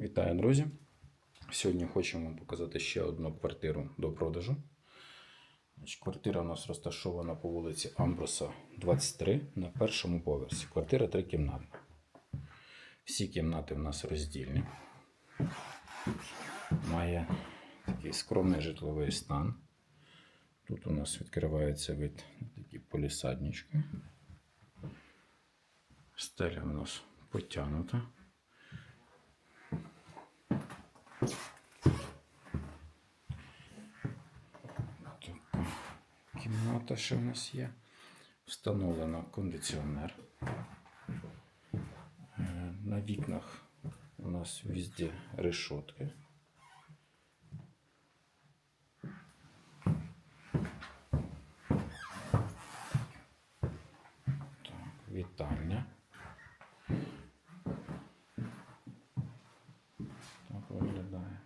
Вітаю, друзі! Сьогодні хочемо вам показати ще одну квартиру до продажу. Квартира у нас розташована по вулиці Амброса, 23 на першому поверсі. Квартира трикімнатна. Всі кімнати в нас роздільні. Має такий скромний житловий стан. Тут у нас відкривається вид такі полісаднички. Стеля у нас потягнута. Кімната ще в нас є. Встановлено кондиціонер. Е, На вікнах у нас везде решетки. Так, вітальня. Виглядає.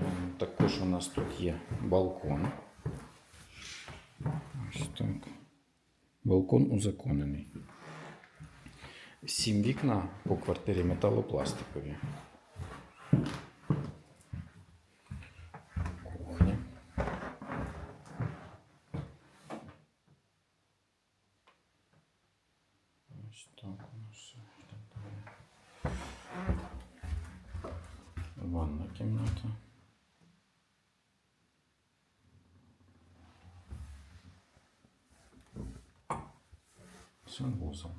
Ем, Також у нас тут є балкон. Ось так. Балкон узаконений. Сім вікна по квартирі металопластикові. Кухня. Ось так у нас все. Ванна кімната. Санвузол.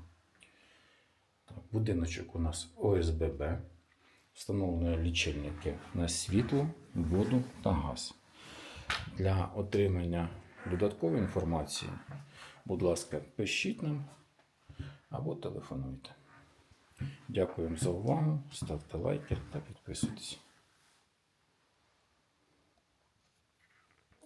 Будиночок у нас ОСББ. Встановлені лічильники на світло, воду та газ. Для отримання додаткової інформації, будь ласка, пишіть нам або телефонуйте. Дякуємо за увагу. Ставте лайки та підписуйтесь.